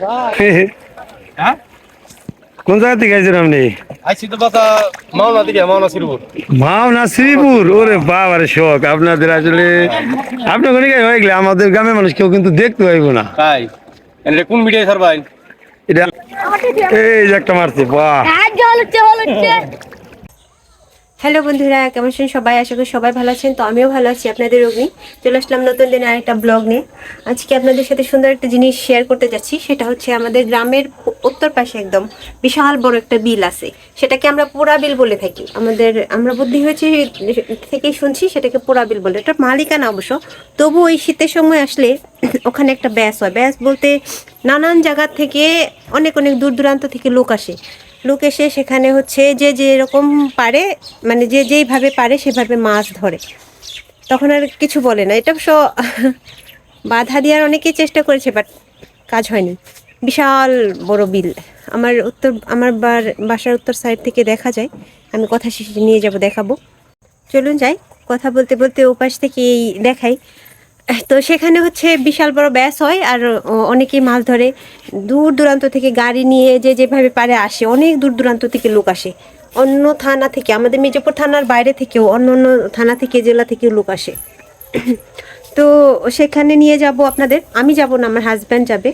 হ্যাঁ? কোন জায়গা থেকে আইছেন আপনি? আইসি তো বাতা মাওনা দিকে মাওনা শ্রীপুর। মাওনা শ্রীপুর? ওরে বাবারে শখ আপনাদের আসলে আপনার কোন হয়ে গেলে আমাদের গ্রামের মানুষ কেউ কিন্তু দেখতে পাইব না। তাই? এটা কোন মিডিয়ায় স্যার ভাই এটা এই যে একটা মারছে বাহ। হ্যালো বন্ধুরা, কেমন আছেন সবাই? আশা করি সবাই ভালো আছেন। তো আমিও ভালো আছি। আপনাদের অগ্নি চলে আসলাম নতুন দিনে আরেকটা ব্লগ নিয়ে। আজকে আপনাদের সাথে সুন্দর একটা জিনিস শেয়ার করতে যাচ্ছি। সেটা হচ্ছে আমাদের গ্রামের উত্তর পাশে একদম বিশাল বড় একটা বিল আছে। সেটাকে আমরা পোড়া বিল বলে থাকি। আমাদের, আমরা বুদ্ধি হয়েছে থেকেই শুনছি সেটাকে পোড়া বিল বলে। এটা মালিকানা অবশ্য। তবু ওই শীতের সময় আসলে ওখানে একটা ব্যাস হয়। ব্যাস বলতে নানান জায়গা থেকে অনেক অনেক দূর দূরান্ত থেকে লোক আসে। লোক এসে সেখানে হচ্ছে যে যেরকম পারে মানে যে যেইভাবে পারে সেভাবে মাছ ধরে। তখন আর কিছু বলে না। এটা অবশ্য বাধা দেওয়ার অনেকেই চেষ্টা করেছে বাট কাজ হয়নি। বিশাল বড় বিল। আমার উত্তর, আমার বার- বাসার উত্তর সাইড থেকে দেখা যায়। আমি কথা শেষে নিয়ে যাব, দেখাবো। চলুন যাই। কথা বলতে বলতে ওপাশ থেকে এই দেখাই। তো সেখানে হচ্ছে বিশাল বড় ব্যাস হয় আর অনেকেই মাছ ধরে। দূর দূরান্ত থেকে গাড়ি নিয়ে যে যেভাবে পারে আসে, অনেক দূর দূরান্ত থেকে লোক আসে। অন্য থানা থেকে, আমাদের মির্জাপুর থানার বাইরে থেকেও, অন্য অন্য থানা থেকে, জেলা থেকেও লোক আসে। তো সেখানে নিয়ে যাব আপনাদের। আমি যাব না, আমার হাজব্যান্ড যাবে।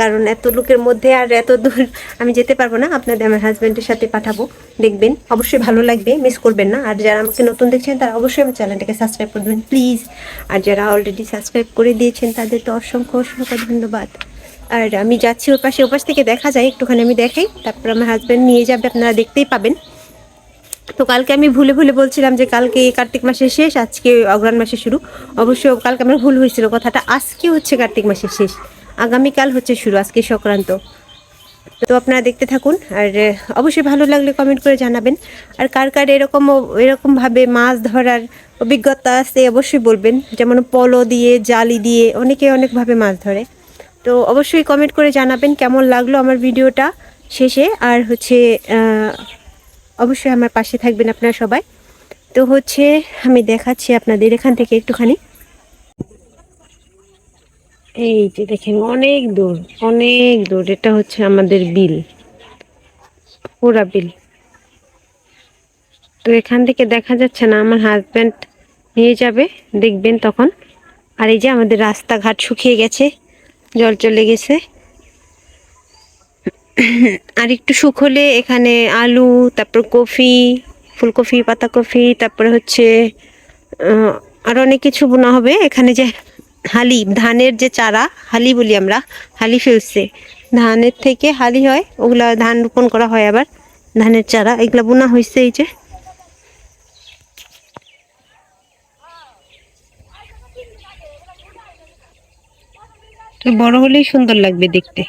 কারণ এত লোকের মধ্যে আর এত দূর আমি যেতে পারব না। আপনাদের আমার হাজব্যান্ডের সাথে পাঠাবো। দেখবেন, অবশ্যই ভালো লাগবে মিস করবেন না। আর যারা আমাকে নতুন দেখছেন, তারা অবশ্যই আমার চ্যানেলটাকে সাবস্ক্রাইব করবেন প্লিজ আর যারা অলরেডি সাবস্ক্রাইব করে দিয়েছেন, তাদের তো অসংখ্য অসংখ্য ধন্যবাদ। আর আমি যাচ্ছি ওর পাশে ওপাশ থেকে দেখা যায়, একটুখানি আমি দেখাই। তারপর আমার হাজব্যান্ড নিয়ে যাবে, আপনারা দেখতেই পাবেন। তো কালকে আমি ভুলে ভুলে বলছিলাম যে কালকে কার্তিক মাসের শেষ, আজকে অগ্রাণ মাসের শুরু। অবশ্য কালকে আমার ভুল হয়েছিল কথাটা, আজকে হচ্ছে কার্তিক মাসের শেষ। আগামীকাল হচ্ছে শুরু আজকে সংক্রান্ত। তো আপনারা দেখতে থাকুন, আর অবশ্যই ভালো লাগলে কমেন্ট করে জানাবেন। আর কার কার এরকম এরকমভাবে মাছ ধরার অভিজ্ঞতা আছে অবশ্যই বলবেন। যেমন পলো দিয়ে, জালি দিয়ে অনেকে অনেকভাবে মাছ ধরে। তো অবশ্যই কমেন্ট করে জানাবেন কেমন লাগল আমার ভিডিওটা শেষে। আর হচ্ছে অবশ্যই আমার পাশে থাকবেন আপনারা সবাই। তো হচ্ছে, আমি দেখাচ্ছি আপনাদের এখান থেকে একটুখানি। এই যে দেখেন, অনেক দূর অনেক দূর। এটা হচ্ছে আমাদের বিল, পুরা বিল। তো এখান থেকে দেখা যাচ্ছে না, আমার হাজব্যান্ড নিয়ে যাবে, দেখবেন তখন। আর এই যে আমাদের রাস্তাঘাট শুকিয়ে গেছে, জল চলে গেছে। আর একটু শুকোলে এখানে আলু, তারপর কফি, ফুলকপি, পাতাকপি, তারপরে হচ্ছে আর অনেক কিছু বোনা হবে। এখানে যে হালি ধানের যে চারা, হালি বলি আমরা, হালি ফেলছে। ধানের থেকে হালি হয়, ওগুলা ধান রোপণ করা হয় আবার। ধানের চারা, এগুলা বোনা হয়েছে এই যে। বড় হলেই সুন্দর লাগবে দেখতে।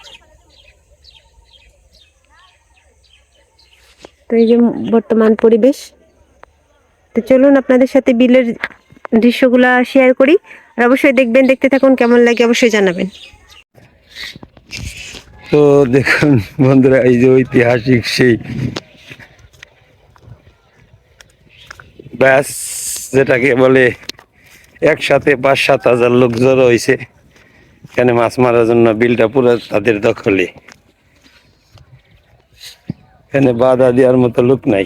তো এই যে বর্তমান পরিবেশ। তো চলুন আপনাদের সাথে বিলের দৃশ্যগুলা শেয়ার করি। আর অবশ্যই দেখবেন, দেখতে থাকুন, কেমন লাগে অবশ্যই জানাবেন। তো দেখুন বন্ধুরা, এই যে ঐতিহাসিক সেই ব্যাস, যেটাকে বলে একসাথে পাঁচ সাত হাজার লোক জড়ো হয়েছে, এখানে মাছ মারার জন্য বিলটা পুরো তাদের দখলে। এখানে বাধা দেওয়ার মতো লোক নাই।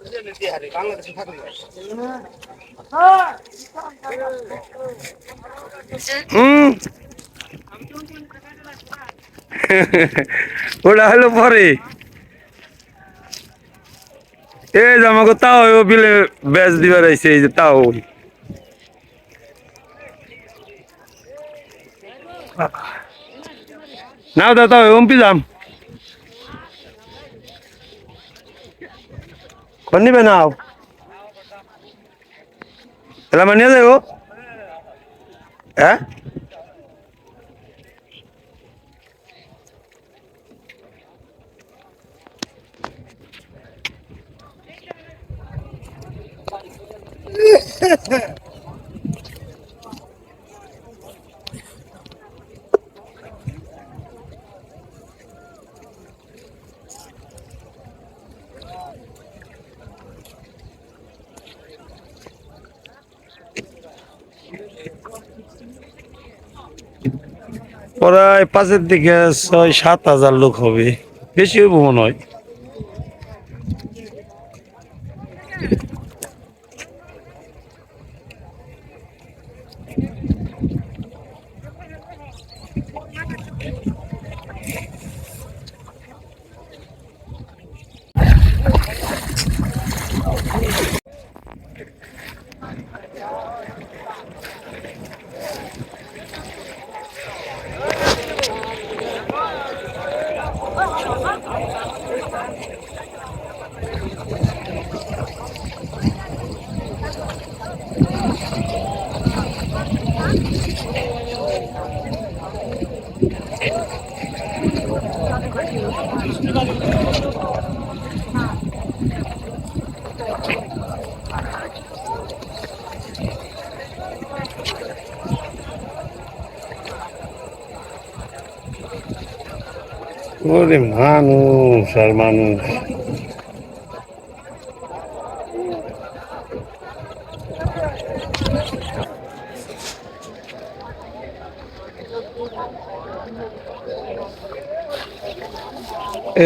ওটা হলো পরে। এই যে আমাকে তাও ও বিলে ব্যাচ দিবার আইছে, এই যে তাও। নাও দা তাও ওমপি যাম। কোন নিবে নাও এলা মানিয়ে যাব প্রায় পাঁচের দিকে ছয় সাত হাজার লোক হবে। বেশি হইব মনে হয়। ওরে মানুষ আর মানুষ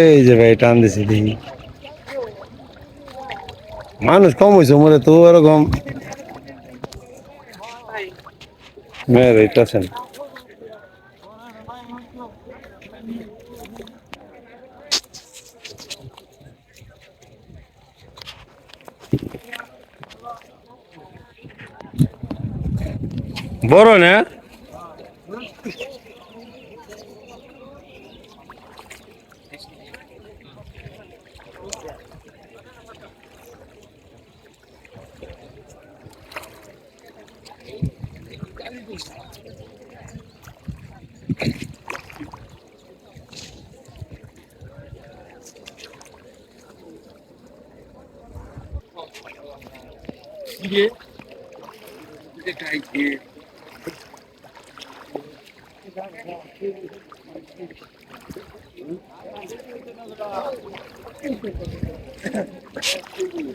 এই যে ভাই, টান দিছি, দেখি। মানুষ কম হয়েছে মরে তো এরকম মেয়ের এটা বড় না? ये।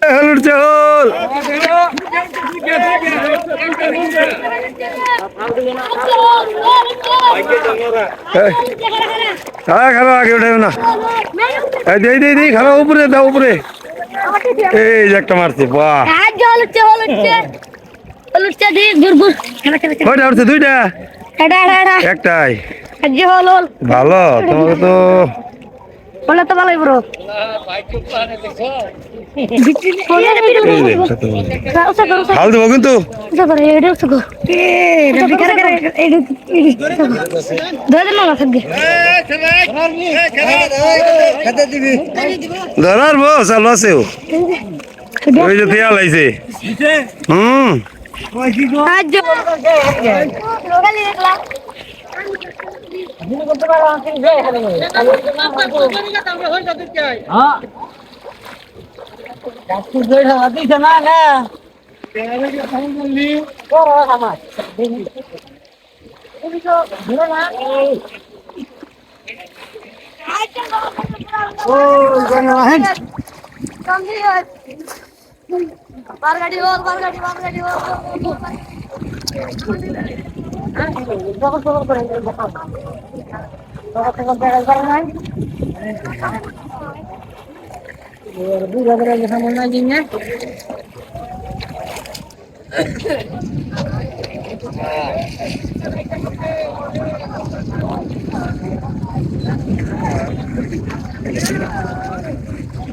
हलूर चल हाँ। खाना ना। दे दे दे, खाना, ऊपर दाओ ए जट तो मारते, वाह। দিয়ে ঘুর ঘুর খেলা খেলা কয়টা উঠছে দুইটা? এটা এটা একটাই। হল হল। ভালো তোমাকে তো বলে তো ভালোই ব্রো এই যে একটা তো ভালো। হাল দেবো কিন্তু। ধরার বো চালু আছে। ওই যে তেয়াল আইছে হুম বারগাড়ি বল বারগাড়ি পারগাটি বল পারগাটি পারগাটি বল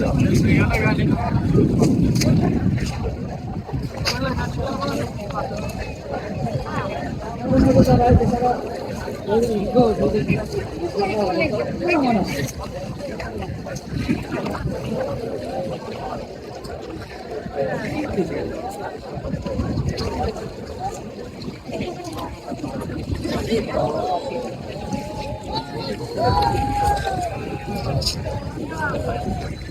নাই বুড়া বুড়া যখন মনে হয় না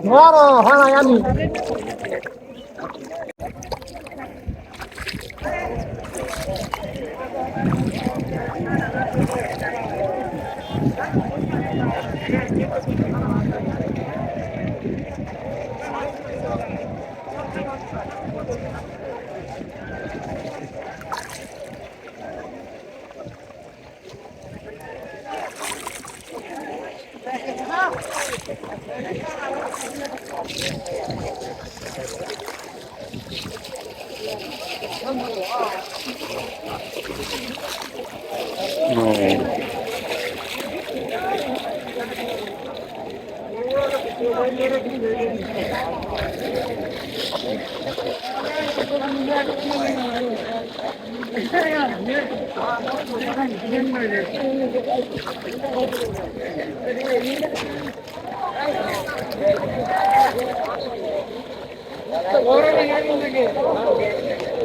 ধরো হয় আমি। হ্যাঁ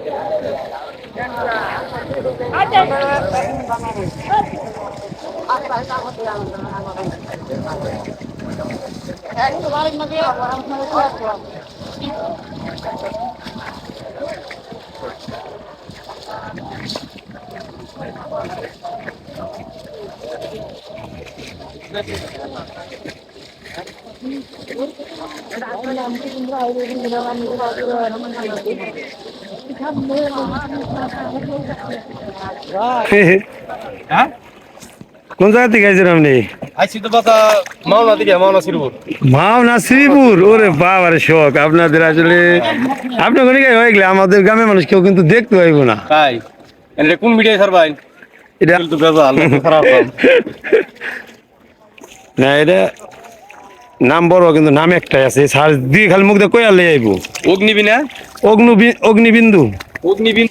কোন জায়গা থেকে আইছেন আপনি? মাওনা শ্রীপুর। ওরে বাবার শখ আপনাদের আসলে আপনি ওখানে হয়ে গেলে আমাদের গ্রামের মানুষ কেউ কিন্তু দেখতে পাইব না। তাই? এটা কোন মিডিয়ায় ছাড়বাই এটা তো বেজাল খারাপ। না এটা নাম বড় কিন্তু নাম একটাই আছে। সার দিয়ে খালি মুখ দিয়ে কইয়া লে অগ্নিবিনা অগ্নিবী Agnibindu. অগ্নু Agnibindu অগ্নিবী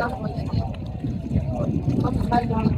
Thank you.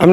I'm